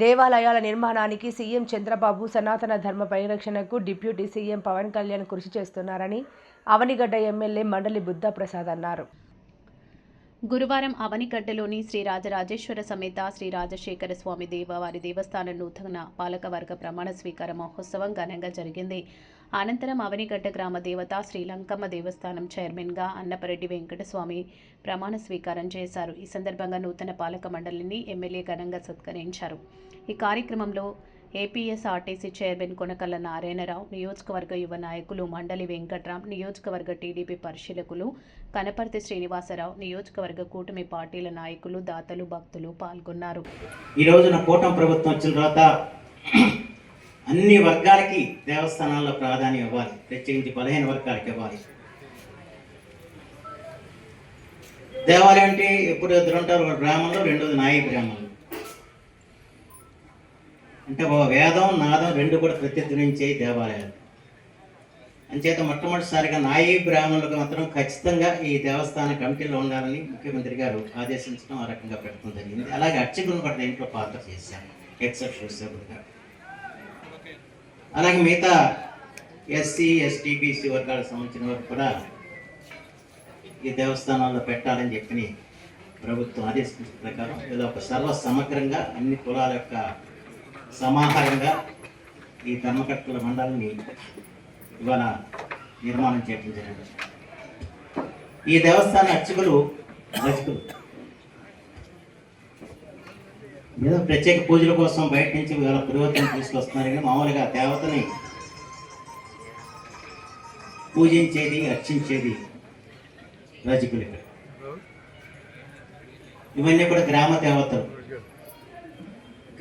దేవాలయాల నిర్మాణానికి సీఎం చంద్రబాబు సనాతన ధర్మ పరిరక్షణకు డిప్యూటీ సీఎం పవన్ కళ్యాణ్ కృషి చేస్తున్నారని అవనిగడ్డ ఎమ్మెల్యే మండలి బుద్ధప్రసాద్ అన్నారు. గురువారం అవనిగడ్డలోని శ్రీ రాజరాజేశ్వర సమేత శ్రీ రాజశేఖర స్వామి దేవవారి దేవస్థానం నూతన పాలకవర్గ ప్రమాణ స్వీకార మహోత్సవం ఘనంగా జరిగింది. అనంతరం అవనిగడ్డ గ్రామ దేవత శ్రీలంకమ్మ దేవస్థానం చైర్మన్గా అన్నపరెడ్డి వెంకటస్వామి ప్రమాణ స్వీకారం చేశారు. ఈ సందర్భంగా నూతన పాలక మండలిని ఎమ్మెల్యే ఘనంగా సత్కరించారు. ఈ కార్యక్రమంలో ఏపీఎస్ఆర్టీసీ చైర్మన్ కొనకల్ల నారాయణరావు నియోజకవర్గ యువ నాయకులు మండలి వెంకట్రాం నియోజకవర్గ టీడీపీ పరిశీలకులు కనపర్తి శ్రీనివాసరావు నియోజకవర్గ కూటమి పార్టీల నాయకులు దాతలు భక్తులు పాల్గొన్నారు. ఈ రోజున కూటమి ప్రభుత్వం వచ్చిన తర్వాత అన్ని వర్గాలకి దేవస్థానాల్లో ప్రాధాన్యం ఇవ్వాలి. ప్రత్యేకించి పదిహేను వర్గాలకి ఇవ్వాలి. దేవాలయం అంటే ఎప్పుడు ఇద్దరు ఉంటారు గ్రామంలో రెండోది నాయి గ్రామంలో అంటే ఓ వేదం నాదం రెండు కూడా ప్రతిధ్వనించే దేవాలయాలు. అంచేత మొట్టమొదటిసారిగా నాయి బ్రాహ్మణులకు మాత్రం ఖచ్చితంగా ఈ దేవస్థాన కమిటీలో ఉండాలని ముఖ్యమంత్రి గారు ఆదేశించడం ఆ రకంగా పెట్టడం జరిగింది. అలాగే అర్చకులను కూడా దీంట్లో పాత్ర చేశాను ఎక్సెప్షన్ సభ్యులుగా అలాగే మిగతా ఎస్సీ ఎస్టీ బీసీ వర్గాలకు సంబంధించిన వారు కూడా ఈ దేవస్థానాల్లో పెట్టాలని చెప్పి ప్రభుత్వం ఆదేశించిన ప్రకారం ఇది ఒక సర్వ సమగ్రంగా అన్ని కులాల యొక్క సమాహారంగా ఈ ధర్మకర్తల మండలిని ఇవాళ నిర్మాణం చేయడం జరిగింది. ఈ దేవస్థాన అర్చకులు రచకులు ఏదో ప్రత్యేక పూజల కోసం బయట నుంచి ఇవాళ పురోగతిని తీసుకొస్తున్నారు కానీ మామూలుగా దేవతని పూజించేది అర్చించేది రజకులు ఇక్కడ ఇవన్నీ కూడా గ్రామ దేవతలు.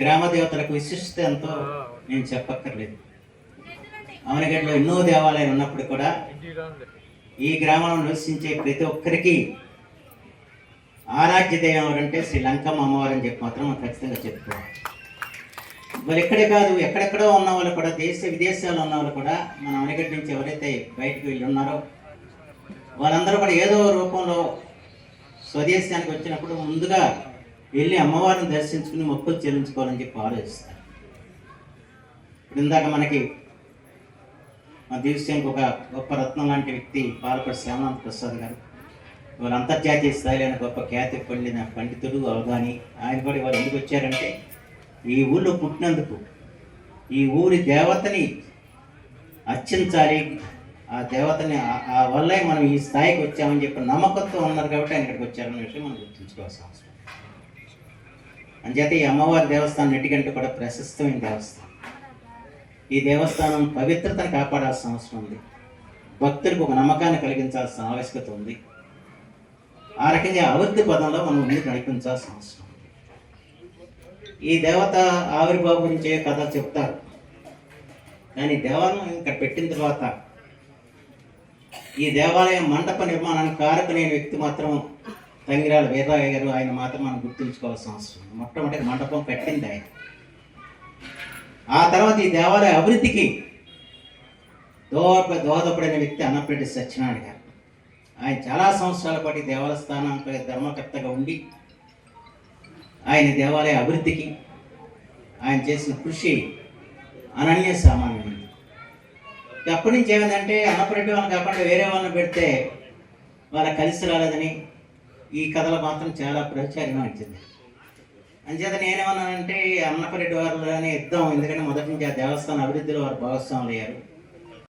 గ్రామ దేవతలకు విశిష్టత ఎంతో నేను చెప్పక్కర్లేదు. అవనగడ్డలో ఎన్నో దేవాలయాలు ఉన్నప్పుడు కూడా ఈ గ్రామంలో నివసించే ప్రతి ఒక్కరికి ఆరాధ్య దైవం ఎవరంటే శ్రీ లంకమ్మ అమ్మవారు అని చెప్పి మాత్రం మనం ఖచ్చితంగా చెప్పుకోవాలి. వాళ్ళు ఎక్కడే కాదు ఎక్కడెక్కడో ఉన్న వాళ్ళు కూడా దేశ విదేశాల్లో ఉన్న వాళ్ళు కూడా మన అవనగడ్డ నుంచి ఎవరైతే బయటకు వెళ్ళి ఉన్నారో వాళ్ళందరూ కూడా ఏదో రూపంలో స్వదేశానికి వచ్చినప్పుడు ముందుగా వెళ్ళి అమ్మవారిని దర్శించుకుని మొక్కులు చెల్లించుకోవాలని చెప్పి ఆలోచిస్తారు. ఇప్పుడు ఇందాక మనకి మా దేశానికి ఒక గొప్ప రత్నం లాంటి వ్యక్తి పాలపడి శ్యామనాథ్ ప్రసాద్ గారు. ఇవాళ అంతర్జాతీయ స్థాయిలో గొప్ప ఖ్యాతి పొందిన పండితుడు అవగాని. ఆయన కూడా ఇవాళ ఎందుకు వచ్చారంటే ఈ ఊళ్ళో పుట్టినందుకు ఈ ఊరి దేవతని అర్చించాలి. ఆ దేవతని ఆ- వల్లే మనం ఈ స్థాయికి వచ్చామని చెప్పి నమ్మకంతో ఉన్నారు కాబట్టి ఆయన ఇక్కడికి వచ్చారన్న విషయం మనం గుర్తుంచుకోవాల్సిన అవసరం. అంచేత ఈ అమ్మవారి దేవస్థానం నెట్టికంటే కూడా ప్రశస్తమైన దేవస్థానం. ఈ దేవస్థానం పవిత్రతను కాపాడాల్సిన అవసరం ఉంది. భక్తులకు ఒక నమ్మకాన్ని కలిగించాల్సిన ఆవశ్యకత ఉంది. ఆ రకంగా అవధి పదంలో మనం ముందుకు నడిపించాల్సిన అవసరం ఉంది. ఈ దేవత ఆవిర్భావం గురించి కథ చెప్తారు. కానీ దేవాలయం ఇక్కడ పెట్టిన తర్వాత ఈ దేవాలయం మండప నిర్మాణానికి కారకులైన వ్యక్తి మాత్రం తంగిరాల వీరరాయ గారు ఆయన మాత్రం మనం గుర్తుంచుకోవాల్సిన అవసరం మొట్టమొదటి మండపం కట్టింది ఆయన. ఆ తర్వాత ఈ దేవాలయ అభివృద్ధికి దోహ దోహదపడిన వ్యక్తి అన్నపరెడ్డి సత్యనారాయణ గారు. ఆయన చాలా సంవత్సరాల పాటు ఈ దేవస్థానంపై ధర్మకర్తగా ఉండి ఆయన దేవాలయ అభివృద్ధికి ఆయన చేసిన కృషి అనన్య సామాన్యమైనది అప్పటి నుంచి ఏమైందంటే అన్నపరెడ్డి వాళ్ళని కాకుండా వేరే వాళ్ళని పెడితే వాళ్ళ కలిసి రాలేదని ఈ కథలు మాత్రం చాలా ప్రాచుర్యం వచ్చింది. అంచేత నేనేమన్నానంటే అన్నపరెడ్డి వారిలోనే ఇద్దాం ఎందుకంటే మొదటి నుంచి ఆ దేవస్థాన అభివృద్ధిలో వారు భాగస్వాములు అయ్యారు